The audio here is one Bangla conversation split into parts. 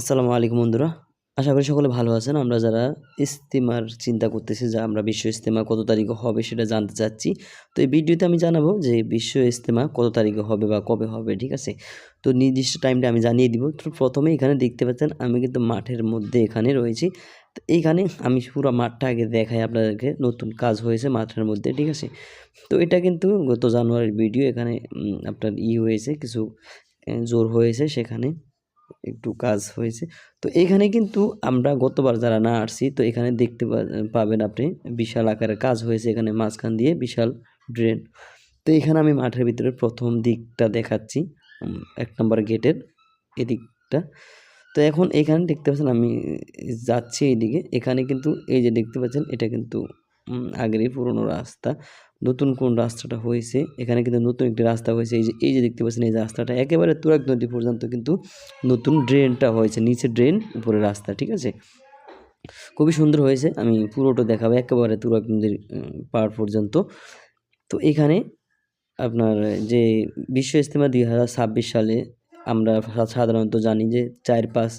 আসসালামু আলাইকুম বন্ধুরা। আশা করি সকলে ভালো আছেন। আমরা যারা ইস্তেমার চিন্তা করতেছি, যে আমরা বিশ্ব ইস্তেমা কত তারিখে হবে সেটা জানতে চাচ্ছি। তো এই ভিডিওতে আমি জানাব যে বিশ্ব ইস্তেমা কত তারিখে হবে বা কবে হবে, ঠিক আছে? তো নির্দিষ্ট টাইমটা আমি জানিয়ে দিব। তো প্রথমে এখানে দেখতে পাচ্ছেন, আমি কিন্তু মাঠের মধ্যে এখানে রয়েছি। তো এইখানে আমি পুরো মাঠটা আগে দেখাই আপনাদেরকে। নতুন কাজ হয়েছে মাঠের মধ্যে, ঠিক আছে? তো এটা কিন্তু গত জানুয়ারির ভিডিও। এখানে আপনার ই হয়েছে, কিছু জোর হয়েছে সেখানে। একটু কাজ হয়েছে। তো এখানে কিন্তু আমরা গতবার যারা না আসছি, তো এখানে দেখতে পাবেন আপনি বিশাল আকারের কাজ হয়েছে এখানে মাঝখান দিয়ে, বিশাল ড্রেন। তো এখানে আমি মাঠের ভিতরে প্রথম দিকটা দেখাচ্ছি এক নম্বর গেটের এদিকটা। তো এখন এখানে দেখতে পাচ্ছেন আমি যাচ্ছি এইদিকে। এখানে কিন্তু এই যে দেখতে পাচ্ছেন, এটা কিন্তু আগেরই পুরনো রাস্তা। নতুন কোন রাস্তাটা হয়েছে? এখানে কিন্তু নতুন একটি রাস্তা হয়েছে। এই যে এই যে দেখতে পাচ্ছেন, এই রাস্তাটা একেবারে তুরাক নদী পর্যন্ত কিন্তু নতুন ড্রেনটা হয়েছে। নিচে ড্রেন উপরে রাস্তা, ঠিক আছে? খুবই সুন্দর হয়েছে। আমি পুরোটা দেখাবো একেবারে তুরাক নদীর পাড় পর্যন্ত। তো এখানে আপনার যে বিশ্ব ইজতেমা দুই হাজার ছাব্বিশ সালে আমরা সাধারণত জানি যে চার পাঁচ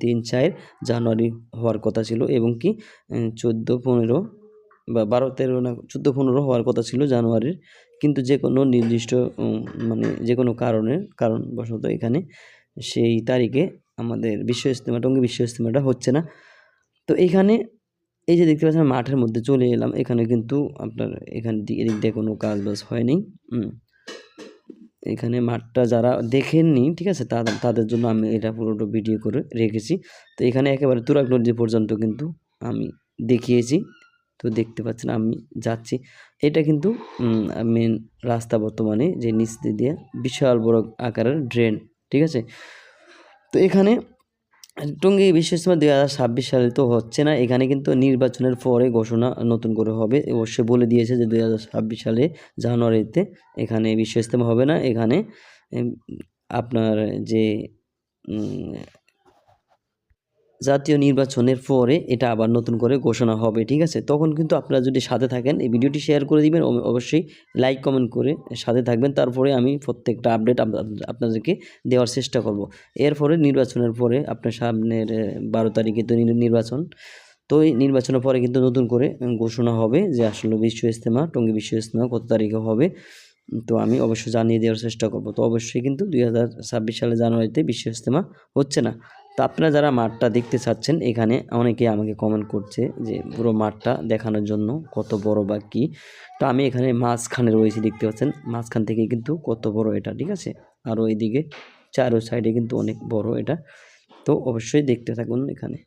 তিন চার জানুয়ারি হওয়ার কথা ছিল এবং কি চোদ্দ পনেরো বা বারো তেরো না চোদ্দ পনেরো হওয়ার কথা ছিল জানুয়ারির। কিন্তু যে কোনো নির্দিষ্ট মানে যে কোনো কারণের কারণবশত এখানে সেই তারিখে আমাদের বিশ্ব ইস্তেমা টঙ্গী বিশ্ব ইস্তেমাটা হচ্ছে না। তো এইখানে এই যে দেখতে পাচ্ছেন মাঠের মধ্যে চলে এলাম। এখানে কিন্তু আপনার এখান এদিক দিয়ে কোনো কাজ বাজ হয়নি এখানে মাঠটা যারা দেখেননি, ঠিক আছে তাদের তাদের জন্য আমি এটা পুরোটা ভিডিও করে রেখেছি। তো এখানে একেবারে তুরাগ নদী পর্যন্ত কিন্তু আমি দেখিয়েছি। তো দেখতে পাচ্ছেন আমি যাচ্ছি। এটা কিন্তু মেন রাস্তা বর্তমানে যে নিচ দিয়ে বিশাল বড় আকারের ড্রেন ঠিক আছে? তো এখানে টঙ্গী বিশ্ব ইজতেমা দুই হাজার ছাব্বিশ সালে তো হচ্ছে না। এখানে কিন্তু নির্বাচনের পরে ঘোষণা নতুন করে হবে। অবশ্যই বলে দিয়েছে যে দুই হাজার ছাব্বিশ সালে জানুয়ারিতে এখানে বিশ্ব হবে না। এখানে আপনার যে জাতীয় নির্বাচনের পরে এটা আবার নতুন করে ঘোষণা হবে, ঠিক আছে? তখন কিন্তু আপনারা যদি সাথে থাকেন, এই ভিডিওটি শেয়ার করে দিবেন অবশ্যই লাইক কমেন্ট করে সাথে থাকবেন। তারপরে আমি প্রত্যেকটা আপডেট আপনাদেরকে দেওয়ার চেষ্টা করব। এরপরে নির্বাচনের পরে আপনার সামনের বারো তারিখে তো নির্বাচন। তো এই নির্বাচনের পরে কিন্তু নতুন করে ঘোষণা হবে যে আসলে বিশ্ব ইজতেমা, টঙ্গী বিশ্ব ইজতেমা কত তারিখে হবে। তো আমি অবশ্যই জানিয়ে দেওয়ার চেষ্টা করব। তো অবশ্যই কিন্তু দুই হাজার ছাব্বিশ সালে জানুয়ারিতে বিশ্ব ইজতেমা হচ্ছে না। তো আপনারা যারা মাঠটা দেখতে চাচ্ছেন এখানে অনেকে আমাকে কমেন্ট করছে যে পুরো মাঠটা দেখানোর জন্য কত বড় বা কী। তো আমি এখানে মাঝখানে রয়েছি, দেখতে পাচ্ছেন? মাঝখান থেকে কিন্তু কত বড় এটা, ঠিক আছে? আর ওইদিকে চারো সাইডে কিন্তু অনেক বড় এটা। তো অবশ্যই দেখতে থাকুন এখানে।